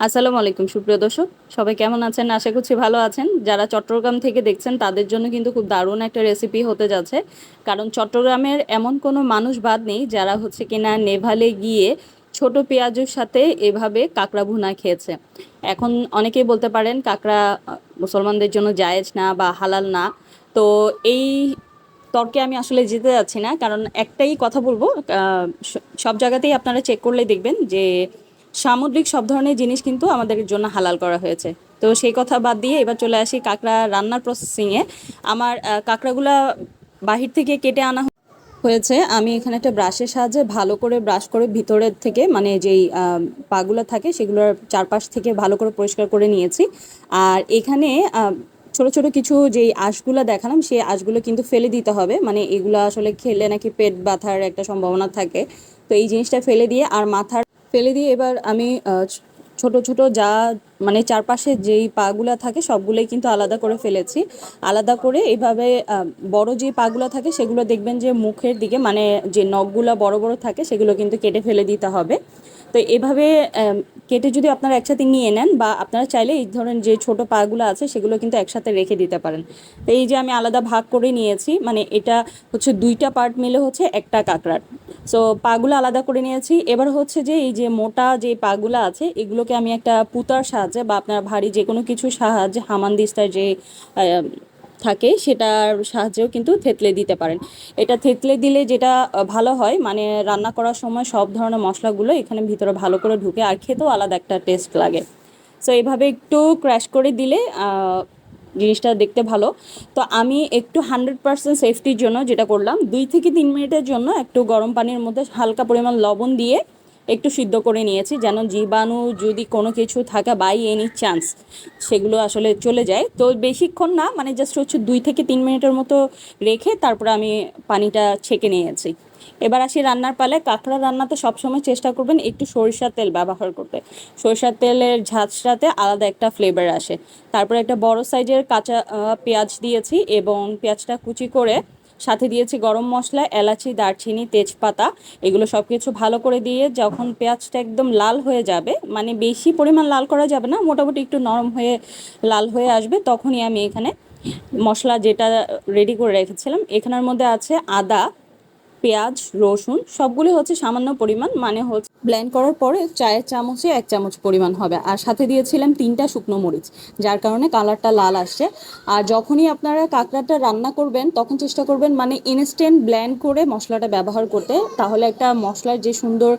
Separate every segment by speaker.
Speaker 1: আসসালামু আলাইকুম, সুপ্রিয় দর্শক। সবাই কেমন আছেন? আশা করছি ভালো আছেন। যারা চট্টগ্রাম থেকে দেখছেন, তাদের জন্য কিন্তু খুব দারুণ একটা রেসিপি হতে যাচ্ছে। কারণ চট্টগ্রামের এমন কোনো মানুষ বাদ নেই, যারা হচ্ছে কিনা নেভালে গিয়ে ছোট পেঁয়াজের সাথে এভাবে কাঁকড়া ভুনা খেয়েছে। এখন অনেকেই বলতে পারেন, কাঁকড়া মুসলমানদের জন্য জায়েজ না বা হালাল না। তো এই তর্কে আমি আসলে যেতে যাচ্ছি না। কারণ একটাই কথা বলব সব জায়গাতেই আপনারা চেক করলে দেখবেন যে সামুদ্রিক সব ধরনের জিনিস কিন্তু আমাদের জন্য হালাল করা হয়েছে। তো সেই কথা বাদ দিয়ে এবার চলে আসি কাঁকড়া রান্নার প্রসেসিংয়ে আমার কাঁকড়াগুলা বাহির থেকে কেটে আনা হয়েছে। আমি এখানে একটা ব্রাশের সাহায্যে ভালো করে ব্রাশ করে ভিতরের থেকে মানে যেই পাগুলো থাকে সেগুলোর চারপাশ থেকে ভালো করে পরিষ্কার করে নিয়েছি। আর এখানে ছোট ছোট কিছু যেই আঁশগুলো দেখালাম, সেই আঁশগুলো কিন্তু ফেলে দিতে হবে। মানে এগুলো আসলে খেলে নাকি পেট ব্যথার একটা সম্ভাবনা থাকে। তো এই জিনিসটা ফেলে দিয়ে আর মাথার ফেলে দিয়ে এবার আমি ছোট ছোট যা মানে চারপাশে যেই পাগুলা থাকে সবগুলোই কিন্তু আলাদা করে ফেলেছি। আলাদা করে এভাবে বড় যে পাগুলা থাকে সেগুলো দেখবেন যে মুখের দিকে মানে যে নখগুলা বড় বড় থাকে সেগুলো কিন্তু কেটে ফেলে দিতে হবে। তো এভাবে কেটে যদি আপনারা একসাথে নিয়ে নেন বা আপনারা চাইলে এই ধরনের যে ছোট পাগুলো আছে সেগুলো কিন্তু একসাথে রেখে দিতে পারেন। তো এই যে আমি আলাদা ভাগ করে নিয়েছি মানে এটা হচ্ছে দুইটা পার্ট মিলে হচ্ছে একটা কাঁকড়ার। সো পাগুলো আলাদা করে নিয়েছি। এবার হচ্ছে যে এই যে মোটা যে পাগুলো আছে, এগুলোকে আমি একটা পুতার সাহায্যে বা আপনার ভারী যে কোনো কিছু সাহায্যে হামানদিস্তার যে থাকে সেটার সাহায্যেও কিন্তু থেতলে দিতে পারেন। এটা থেতলে দিলে যেটা ভালো হয় মানে রান্না করার সময় সব ধরনের মশলাগুলো এখানে ভিতরে ভালো করে ঢুকে আর খেতেও আলাদা একটা টেস্ট লাগে। সো এইভাবে একটু ক্র্যাশ করে দিলে জিনিসটা দেখতে ভালো। তো আমি একটু হান্ড্রেড পার্সেন্ট সেফটির জন্য যেটা করলাম, দুই থেকে তিন মিনিটের জন্য একটু গরম পানির মধ্যে হালকা পরিমাণ লবণ দিয়ে একটু সিদ্ধ করে নিয়েছি, যেন জীবাণু যদি কোনো কিছু থাকা বাই এনি চান্স, সেগুলো আসলে চলে যায়। তো বেশিক্ষণ না মানে জাস্ট হচ্ছে দুই থেকে তিন মিনিটের মতো রেখে তারপর আমি পানিটা ছেঁকে নিয়েছি। এবার আসি রান্নার পালে, কাঁকড়া রান্নাতে সবসময় চেষ্টা করবেন একটু সরিষার তেল ব্যবহার করতে। সরিষার তেলের ঝাঁঝটাতে আলাদা একটা ফ্লেভার আসে। তারপরে একটা বড় সাইজের কাঁচা পেঁয়াজ দিয়েছি এবং পেঁয়াজটা কুচি করে সাথে দিয়েছি গরম মশলা, এলাচি, দারচিনি, তেজপাতা, এগুলো সব কিছু ভালো করে দিয়ে যখন পেঁয়াজটা একদম লাল হয়ে যাবে মানে বেশি পরিমাণ লাল করা যাবে না, মোটামুটি একটু নরম হয়ে লাল হয়ে আসবে, তখনই আমি এখানে মশলা যেটা রেডি করে রেখেছিলাম, এখানের মধ্যে আছে আদা পেঁয়াজ, রসুন, সবগুলো হচ্ছে সামান্য পরিমাণ মানে হচ্ছে ব্লেন্ড করার পরে চায়ের চামচে এক চামচ পরিমাণ হবে। আর সাথে দিয়েছিলাম তিনটা শুকনো মরিচ, যার কারণে কালারটা লাল আসছে। আর যখনই আপনারা কাঁকড়াটা রান্না করবেন, তখন চেষ্টা করবেন মানে ইনস্ট্যান্ট ব্ল্যান্ড করে মশলাটা ব্যবহার করতে। তাহলে একটা মশলার যে সুন্দর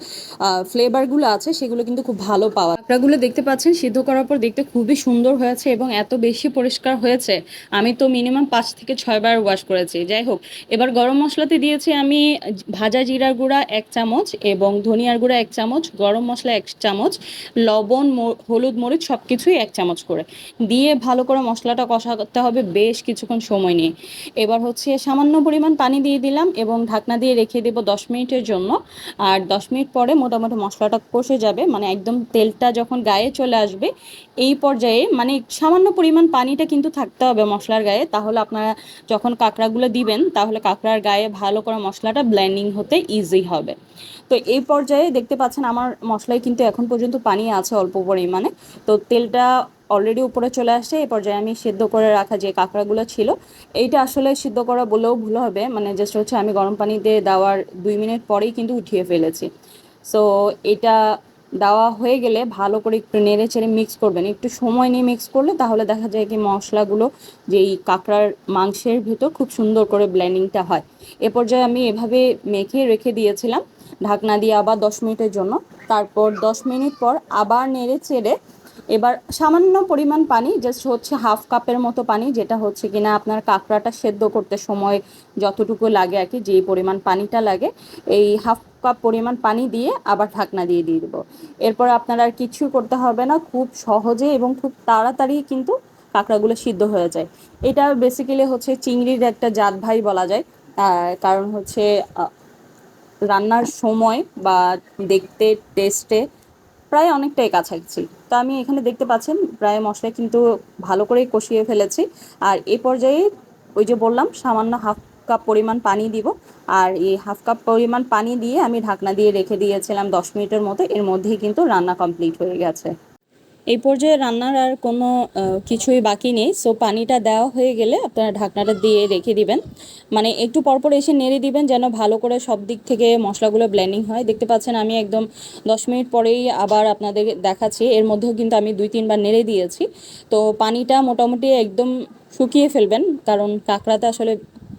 Speaker 1: ফ্লেভারগুলো আছে, সেগুলো কিন্তু খুব ভালো পাওয়া কাঁকড়াগুলো দেখতে পাচ্ছেন, সিদ্ধ করার পর দেখতে খুবই সুন্দর হয়েছে এবং এত বেশি পরিষ্কার হয়েছে। আমি তো মিনিমাম পাঁচ থেকে ছয়বার ওয়াশ করেছি। যাই হোক, এবার গরম মশলাতে দিয়েছি আমি ভাজা জিরার গুঁড়া এক চামচ এবং ধনিয়ার গুঁড়া এক চামচ, গরম মশলা এক চামচ, লবণ হলুদ, মরিচ সব কিছুই এক চামচ করে। দিয়ে ভালো করে মশলাটা কষাতে হবে বেশ কিছুক্ষণ সময় নিয়ে। এবার হচ্ছে সামান্য পরিমাণ পানি দিয়ে দিলাম এবং ঢাকনা দিয়ে রেখে দেবো দশ মিনিটের জন্য। আর দশ মিনিট পরে মোটামুটি মশলাটা কষে যাবে মানে একদম তেলটা যখন গায়ে চলে আসবে, এই পর্যায়ে মানে সামান্য পরিমাণ পানিটা কিন্তু থাকতে হবে মশলার গায়ে। তাহলে আপনারা যখন কাঁকড়াগুলো দিবেন, তাহলে কাঁকড়ার গায়ে ভালো করে মশলাটা ব্লেন্ডিং হতে ইজি হবে। তো এই পর্যায়ে দেখতে পাচ্ছেন আমার মশলায় কিন্তু এখন পর্যন্ত পানি আছে অল্প পরিমাণে। তো তেলটা অলরেডি উপরে চলে আসছে, এই পর্যায়ে আমি সিদ্ধ করে রাখা যে কাঁকড়াগুলো ছিল, এইটা আসলে সিদ্ধ করা বলেও ভুল হবে। মানে জাস্ট হচ্ছে আমি গরম পানিতে দেওয়ার দুই মিনিট পরেই কিন্তু উঠিয়ে ফেলেছি। সো এটা দেওয়া হয়ে গেলে ভালো করে একটু নেড়ে চেড়ে মিক্স করবেন। একটু সময় নিয়ে মিক্স করলে তাহলে দেখা যায় কি মশলাগুলো যেই কাঁকড়ার মাংসের ভেতর খুব সুন্দর করে ব্লেন্ডিংটা হয়। এ পর্যায়ে আমি এভাবে মেখে রেখে দিয়েছিলাম। ঢাকনা দিয়ে আবার দশ মিনিটের জন্য। তারপর দশ মিনিট পর আবার নেড়ে চেড়ে এবার সামান্য পরিমাণ পানি জাস্ট হচ্ছে হাফ কাপের মতো পানি, যেটা হচ্ছে কিনা আপনার কাঁকড়াটা সেদ্ধ করতে সময় যতটুকু লাগে আর কি, যেই পরিমাণ পানিটা লাগে, এই হাফ কাপ পরিমাণ পানি দিয়ে আবার ঢাকনা দিয়ে দিয়ে দেবো। এরপর আপনার আর কিছু করতে হবে না, খুব সহজে এবং খুব তাড়াতাড়ি কিন্তু কাঁকড়াগুলো সিদ্ধ হয়ে যায়। এটা বেসিক্যালি হচ্ছে চিংড়ির একটা জাত ভাই বলা যায় কারণ হচ্ছে রান্নার সময় বা দেখতে টেস্টে প্রায় অনেকটাই কাছাকাছি। তো আমি এখানে দেখতে পাচ্ছেন, প্রায় মশলা কিন্তু ভালো করেই কষিয়ে ফেলেছি। আর এ পর্যায়ে ওই যে বললাম, সামান্য হাফ কাপ পরিমাণ পানি দিব। আর এই হাফ কাপ পরিমাণ পানি দিয়ে আমি ঢাকনা দিয়ে রেখে দিয়েছিলাম দশ মিনিটের মতো। এর মধ্যেই কিন্তু রান্না কমপ্লিট হয়ে গেছে। এই পর্যায়ে রান্নার আর কোনো কিছুই বাকি নেই। সো পানিটা দেওয়া হয়ে গেলে আপনারা ঢাকনাটা দিয়ে রেখে দিবেন। মানে একটু পরপর এসে নেড়ে দিবেন যেন ভালো করে সব দিক থেকে মশলাগুলো ব্লেন্ডিং হয়। দেখতে পাচ্ছেন আমি একদম দশ মিনিট পরেই আবার আপনাদের দেখাচ্ছি। এর মধ্যেও কিন্তু আমি দুই, তিনবার নেড়ে দিয়েছি। তো পানিটা মোটামুটি একদম শুকিয়ে ফেলবেন। কারণ কাঁকড়াতে আসলে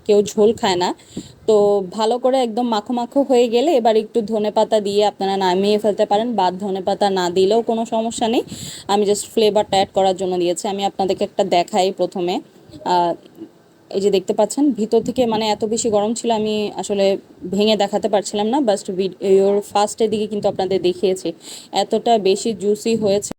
Speaker 1: কেউ ঝোল খায় না। তো ভালো করে একদম মাখো মাখো হয়ে গেলে এবার একটু ধনে পাতা দিয়ে আপনারা নামিয়ে ফেলতে পারেন বা ধনে পাতা না দিলেও কোনো সমস্যা নেই। আমি জাস্ট ফ্লেভারটা অ্যাড করার জন্য দিয়েছি। আমি আপনাদেরকে একটা দেখাই প্রথমে। এই যে দেখতে পাচ্ছেন, ভিতর থেকে মানে এত বেশি গরম ছিল আমি আসলে ভেঙে দেখাতে পারছিলাম না বাস্ট ভিডিওর ফার্স্টের দিকে কিন্তু আপনাদের দেখিয়েছি। এতটা বেশি জুসি হয়েছে।